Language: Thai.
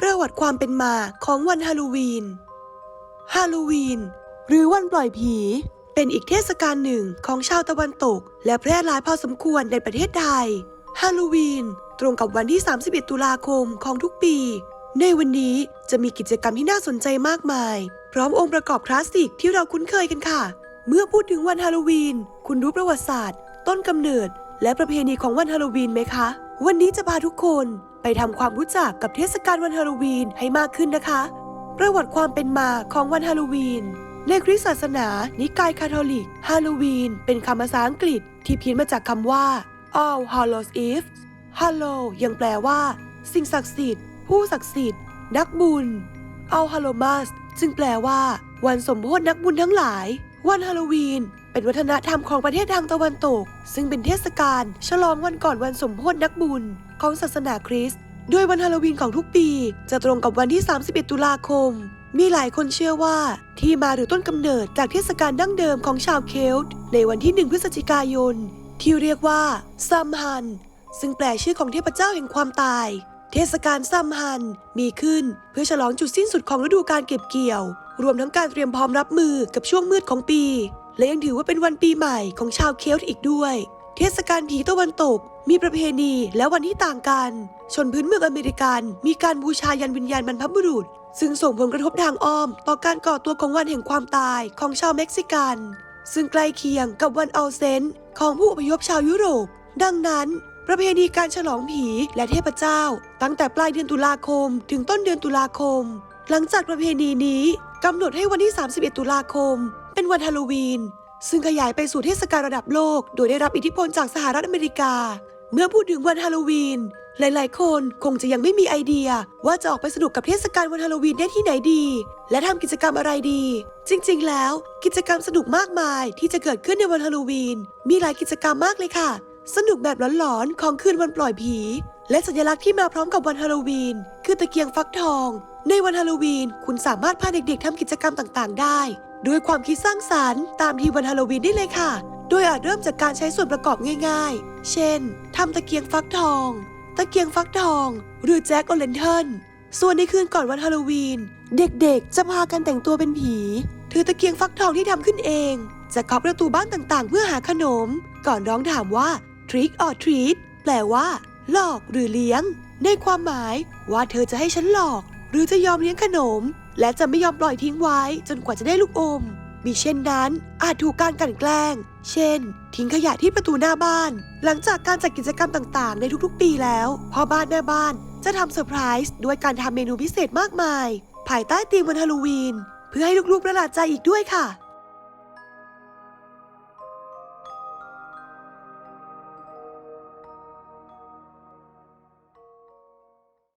ประวัติความเป็นมาของวันฮาโลวีน ฮาโลวีน หรือวันปล่อยผี เป็นอีกเทศกาลหนึ่งของชาวตะวันตก และแพร่หลายพอสมควรในประเทศไทย ฮาโลวีน ตรงกับวันที่ 31 ตุลาคมของทุกปี ในวันนี้จะมีกิจกรรมที่น่าสนใจมากมาย พร้อมองค์ประกอบคลาสสิกที่เราคุ้นเคยกันค่ะ เมื่อพูดถึงวันฮาโลวีน คุณรู้ประวัติศาสตร์ ต้นกำเนิด และประเพณีของวันฮาโลวีนไหมคะ วันนี้จะพาทุกคน ทำความรู้จักกับเทศกาลวันฮาโลวีนให้มากขึ้นนะคะ ประวัติความเป็นมาของวันฮาโลวีน ในคริสตศาสนา นิกายคาทอลิก ฮาโลวีน เป็นคำภาษาอังกฤษที่เพี้ยนมาจากคำว่า All Hallows Eve Hallo ยังแปลว่า สิ่งศักดิ์สิทธิ์ ผู้ศักดิ์สิทธิ์ นักบุญ All Hallows จึงแปลว่า วันสมโภชนักบุญทั้งหลาย วันฮาโลวีน เป็นวัฒนธรรมของประเทศทางตะวันตก ซึ่งเป็นเทศกาลฉลองวันก่อนวันสมโภชนักบุญ ของศาสนาคริสต์โดยวันฮาโลวีนของทุกปี จะตรงกับวันที่ 31 ตุลาคม มีหลายคนเชื่อว่าที่มาหรือต้นกำเนิดจากเทศกาลดั้งเดิมของชาวเคลต์ในวันที่ 1 พฤศจิกายน ที่เรียกว่าซัมฮัน ซึ่งแปลชื่อของเทพเจ้าแห่งความตาย เทศกาลซัมฮันมีขึ้นเพื่อฉลองจุดสิ้นสุดของฤดูการเก็บเกี่ยว รวมทั้งการเตรียมพร้อมรับมือกับช่วงมืดของปี และยังถือว่าเป็นวันปีใหม่ของชาวเคลต์อีกด้วย เทศกาลผีตะวันตก มีประเพณีและวันที่ต่างกัน ชนพื้นเมืองอเมริกันมีการบูชายันวิญญาณบรรพบุรุษ ซึ่งส่งผลกระทบทางอ้อม ต่อการก่อตัวของวันแห่งความตายของชาวเม็กซิกัน ซึ่งใกล้เคียงกับวันเอัลเซนต์ของผู้อพยพชาวยุโรป ดังนั้นประเพณีการฉลองผีและเทพเจ้า ตั้งแต่ปลายเดือนตุลาคม ถึงต้นเดือนตุลาคม หลังจากประเพณีนี้กำหนดให้วันที่ 31 ตุลาคม เป็นวันฮาโลวีน ซึ่งขยายไปสู่เทศกาลระดับโลก โดยได้รับอิทธิพลจากสหรัฐอเมริกา เมื่อพูดถึงวันฮาโลวีน หลายๆ คนคงจะยังไม่มีไอเดีย ว่าจะออกไปสนุกกับเทศกาลวันฮาโลวีนได้ที่ไหนดี และทำกิจกรรมอะไรดี จริง ๆ แล้ว กิจกรรมสนุกมากมายที่จะเกิดขึ้นในวันฮาโลวีน มีหลายกิจกรรมมากเลยค่ะ สนุกแบบหลอนๆของคืนวันปล่อยผี และสัญลักษณ์ที่มาพร้อมกับวันฮาโลวีน คือตะเกียงฟักทองในวันฮาโลวีน คุณสามารถพาเด็กๆทำกิจกรรมต่างๆ ได้ ด้วยความคิดสร้างสารรค์ตามทีมวันฮาโลวีนได้เลยค่ะ โดยอาจเริ่มจากการใช้ส่วนประกอบง่ายๆ เช่นทำตะเกียงฟักทอง ตะเกียงฟักทอง หรือแจ็คโอเลนเทิลส่วนในคืนก่อนวันฮาโลวีน เด็กๆ จะพากันแต่งตัวเป็นผี ถือตะเกียงฟักทองที่ทำขึ้นเอง จะเคาะประตูบ้านต่างๆ เพื่อหาขนม ก่อนร้องถามว่า trick or treat แปลว่า หลอกหรือเลี้ยง ในความหมายว่าเธอจะให้ฉันหลอก หรือจะยอมเลี้ยงขนม และจะไม่ยอมปล่อยทิ้งไว้จนกว่าจะได้ลูกอม มิเช่นนั้นอาจถูกการกลั่นแกล้ง เช่น ทิ้งขยะที่ประตูหน้าบ้าน หลังจากการจัดกิจกรรมต่างๆ ในทุกๆ ปีแล้วพ่อบ้านแม่บ้านจะทำเซอร์ไพรส์ด้วยการทำเมนูพิเศษมากมาย ภายใต้ธีมวันฮาโลวีน เพื่อให้ลูกๆประหลาดใจอีกด้วยค่ะ